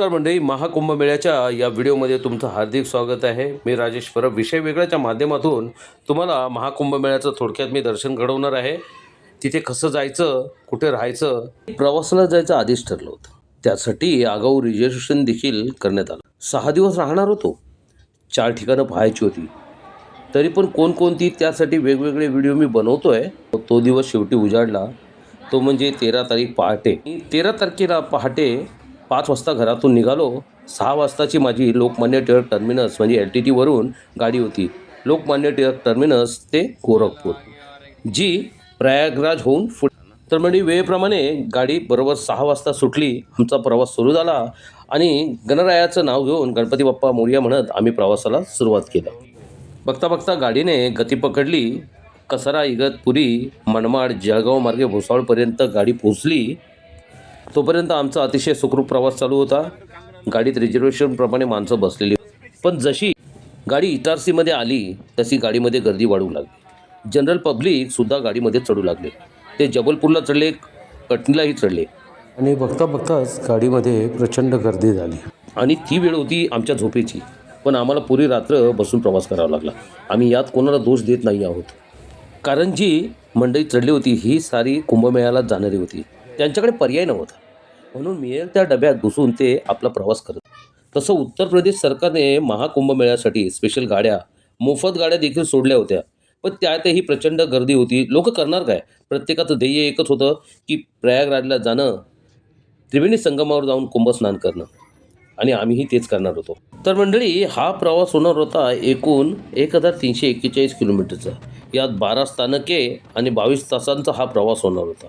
नमस्कार मंडळी महाकुंभमेळ्याच्या या व्हिडिओमध्ये तुमचं हार्दिक स्वागत आहे. मी राजेश परब. विषय वेगळ्याच्या माध्यमातून तुम्हाला महाकुंभमेळ्याचं थोडक्यात मी दर्शन घडवणार आहे. तिथे कसं जायचं कुठे राहायचं प्रवासाला जायचं आधीच ठरलं होतं. त्यासाठी आगाऊ रिजर्वेशन देखील करण्यात आलं. सहा दिवस राहणार होतो. चार ठिकाणं पाहायची होती. तरी पण कोणकोणती त्यासाठी वेगवेगळे व्हिडिओ मी बनवतो आहे तो दिवस शेवटी उजाडला. तो म्हणजे तेरा तारीख पहाटे. तेरा तारखेला पहाटे पाच वाजता घरातून निघालो. सहा वाजताची माझी लोकमान्य टिळक टर्मिनस म्हणजे एल टी टीवरून गाडी होती. लोकमान्य टिळक टर्मिनस ते गोरखपूर. जी प्रयागराज होऊन पुढे तर म्हणजे वेळेप्रमाणे गाडी बरोबर सहा वाजता सुटली. आमचा प्रवास सुरू झाला आणि गणरायाचं नाव घेऊन गणपती बाप्पा मोर्या म्हणत आम्ही प्रवासाला सुरुवात केला. बघता बघता गाडीने गती पकडली. कसारा इगतपुरी मनमाड जळगाव मार्गे भुसावळपर्यंत गाडी पोचली तोपर्यंत आमचा अतिशय सुखरूप प्रवास चालू होता. गाडीत रिझर्वेशनप्रमाणे माणसं बसलेली पण जशी गाडी इटारसीमध्ये आली तशी गाडीमध्ये गर्दी वाढू लागली. जनरल पब्लिकसुद्धा गाडीमध्ये चढू लागले. ते जबलपूरला चढले कटनीलाही चढले. आणि बघता बघताच गाडीमध्ये प्रचंड गर्दी झाली. आणि ती वेळ होती आमच्या झोपेची. पण आम्हाला पुरी रात्र बसून प्रवास करावा लागला. आम्ही यात कोणाला दोष देत नाही आहोत. कारण जी मंडळी चढली होती ही सारी कुंभमेळ्याला जाणारी होती. त्यांच्याकडे पर्याय नव्हता. म्हणून मिळेल त्या डब्यात घुसून ते आपला प्रवास करत तसं उत्तर प्रदेश सरकारने महाकुंभमेळ्यासाठी स्पेशल गाड्या मोफत गाड्या देखील सोडल्या होत्या. पण त्यातही प्रचंड गर्दी होती. लोक करणार काय? प्रत्येकाचं ध्येय एकच होतं की प्रयागराजला जाणं त्रिवेणी संगमावर जाऊन कुंभस्नान करणं. आणि आम्हीही तेच करणार होतो. तर मंडळी हा प्रवास होणार होता एकूण एक हजार तीनशे एक्केचाळीस किलोमीटरचा. यात बारा स्थानके आणि बावीस तासांचा हा प्रवास होणार होता.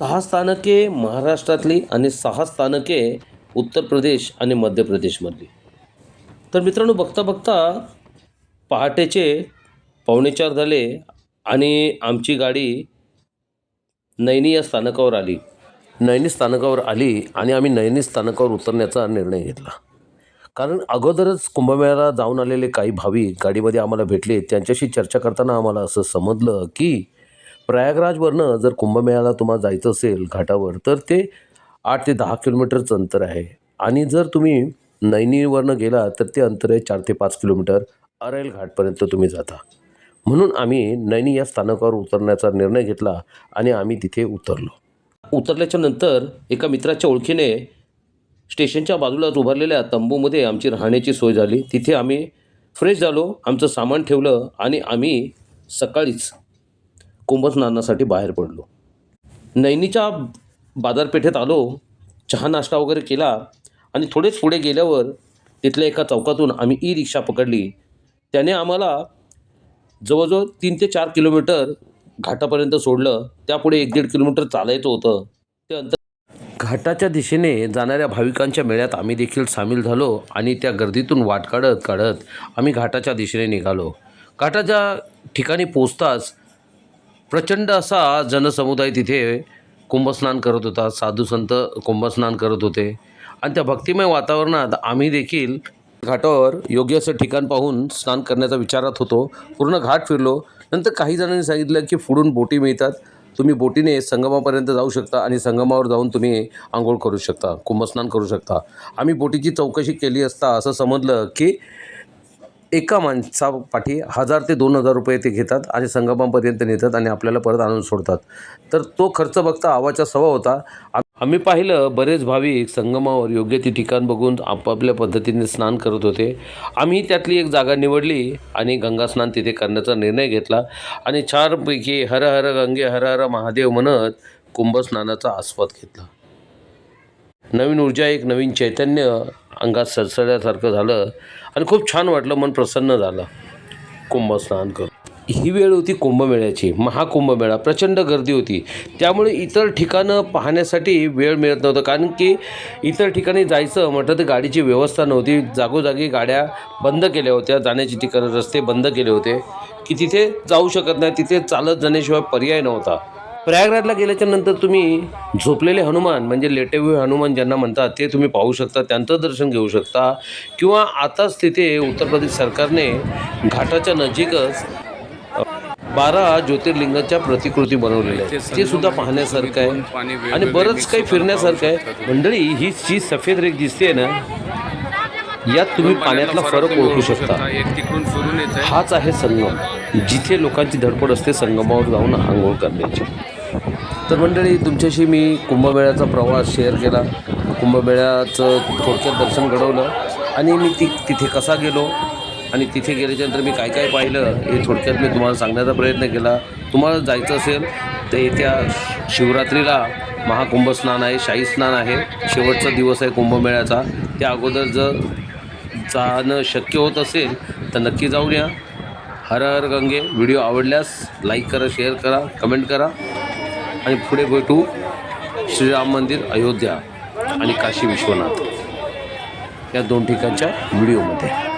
सहा स्थानके महाराष्ट्रातली आणि सहा स्थानके उत्तर प्रदेश आणि मध्य प्रदेशमधली. तर मित्रांनो बघता बघता पहाटेचे पावणेचार झाले आणि आमची गाडी नैनी या स्थानकावर आली. नैनी स्थानकावर आली आणि आम्ही नैनी स्थानकावर उतरण्याचा निर्णय घेतला. कारण अगोदरच कुंभमेळ्याला जाऊन आलेले काही भाविक गाडीमध्ये आम्हाला भेटले. त्यांच्याशी चर्चा करताना आम्हाला असं समजलं की प्रयागराजवरनं जर कुंभमेळ्याला तुम्हाला जायचं असेल घाटावर तर ते आठ ते दहा किलोमीटरचं अंतर आहे. आणि जर तुम्ही नैनीवरनं गेला तर ते अंतर आहे चार ते पाच किलोमीटर. अरेल घाटपर्यंत तुम्ही जाता. म्हणून आम्ही नैनी या स्थानकावर उतरण्याचा निर्णय घेतला आणि आम्ही तिथे उतरलो. उतरल्याच्या नंतर एका मित्राच्या ओळखीने स्टेशनच्या बाजूलाच उभारलेल्या तंबूमध्ये आमची राहण्याची सोय झाली. तिथे आम्ही फ्रेश झालो आमचं सामान ठेवलं आणि आम्ही सकाळीच कुंभस्नानासाठी बाहेर पडलो. नैनीच्या बाजारपेठेत आलो चहा नाश्ता वगैरे केला आणि थोडेच पुढे गेल्यावर तिथल्या एका चौकातून आम्ही ई रिक्षा पकडली. त्याने आम्हाला जवळजवळ तीन ते चार किलोमीटर घाटापर्यंत सोडलं. त्यापुढे एक दीड किलोमीटर चालायचं होतं. ते अंतर घाटाच्या दिशेने जाणाऱ्या भाविकांच्या मेळ्यात आम्ही देखील सामील झालो आणि त्या गर्दीतून वाट काढत काढत आम्ही घाटाच्या दिशेने निघालो. घाटाच्या ठिकाणी पोचताच प्रचंड असा जनसमुदाय तिथे कुंभस्नान करत होता. साधू संत कुंभस्नान करत होते. आणि त्या भक्तिमय वातावरणात आम्ही देखील घाटावर योग्य असं ठिकाण पाहून स्नान करण्याचा विचारात होतो. पूर्ण घाट फिरलो. नंतर काही जणांनी सांगितलं की पुढून बोटी मिळतात. तुम्ही बोटीने संगमापर्यंत जाऊ शकता आणि संगमावर जाऊन तुम्ही आंघोळ करू शकता कुंभस्नान करू शकता. आम्ही बोटीची चौकशी केली असता असं समजलं की एका माणसापाठी हजार ते दोन हजार रुपये ते घेतात आणि संगमापर्यंत नेतात आणि आपल्याला परत आणून सोडतात. तर तो खर्च बघता आवाच्या सवा होता. आम्ही पाहिलं बरेच भाविक संगमावर योग्य ती ठिकाण बघून आपापल्या पद्धतीने स्नान करत होते. आम्ही त्यातली एक जागा निवडली आणि गंगास्नान तिथे करण्याचा निर्णय घेतला आणि चारपैकी हर हर गंगे हर हर महादेव म्हणत कुंभस्नानाचा आस्वाद घेतला. नवीन ऊर्जा एक नवीन चैतन्य अंगात सळसळल्यासारखं झालं आणि खूप छान वाटलं मन प्रसन्न झालं. कुंभस्नान करून. ही वेळ होती कुंभमेळ्याची. महाकुंभमेळा. प्रचंड गर्दी होती. त्यामुळे इतर ठिकाणं पाहण्यासाठी वेळ मिळत नव्हतं. कारण की इतर ठिकाणी जायचं म्हटलं तर गाडीची व्यवस्था नव्हती. जागोजागी गाड्या बंद केल्या होत्या. जाण्याची ठिकाणं रस्ते बंद केले होते. की तिथे जाऊ शकत नाही. तिथे चालत जाण्याशिवाय पर्याय नव्हता. प्रयागराजला गेल्याच्यानंतर तुम्ही झोपलेले हनुमान म्हणजे लेटेव्हे हनुमान ज्यांना म्हणतात ते तुम्ही पाहू शकता त्यांचं दर्शन घेऊ शकता. किंवा आताच तिथे उत्तर प्रदेश सरकारने घाटाच्या नजीकच बारा ज्योतिर्लिंगाच्या प्रतिकृती बनवलेल्या आहेत. ते सुद्धा पाहण्यासारखं आहे. आणि बरंच काही फिरण्यासारखं आहे. मंडळी ही जी सफेद रेख दिसते ना यात तुम्ही पाण्यातला फरक ओळखू शकता. हाच आहे संगम. जिथे लोकांची धडपड असते संगमावर जाऊन आंघोळ करण्याची. तर मंडळी तुमच्याशी मी कुंभमेळ्याचा प्रवास शेअर केला. कुंभमेळ्याचं थोडक्यात दर्शन घडवलं आणि मी ति तिथे कसा गेलो आणि तिथे गेल्याच्यानंतर मी काय काय पाहिलं हे थोडक्यात मी तुम्हाला सांगण्याचा प्रयत्न केला. तुम्हाला जायचं असेल तर येत्या शिवरात्रीला महाकुंभ स्नान आहे शाही स्नान आहे. शेवटचा दिवस आहे कुंभमेळ्याचा. त्या अगोदर जर जाणं शक्य होत असेल तर नक्की जाऊन या. हर हर गंगे. व्हिडिओ आवडल्यास लाईक करा शेअर करा कमेंट करा. आणि पुढे भेटू श्रीराम मंदिर अयोध्या आणि काशी विश्वनाथ या दोन ठिकाणच्या व्हिडिओमध्ये.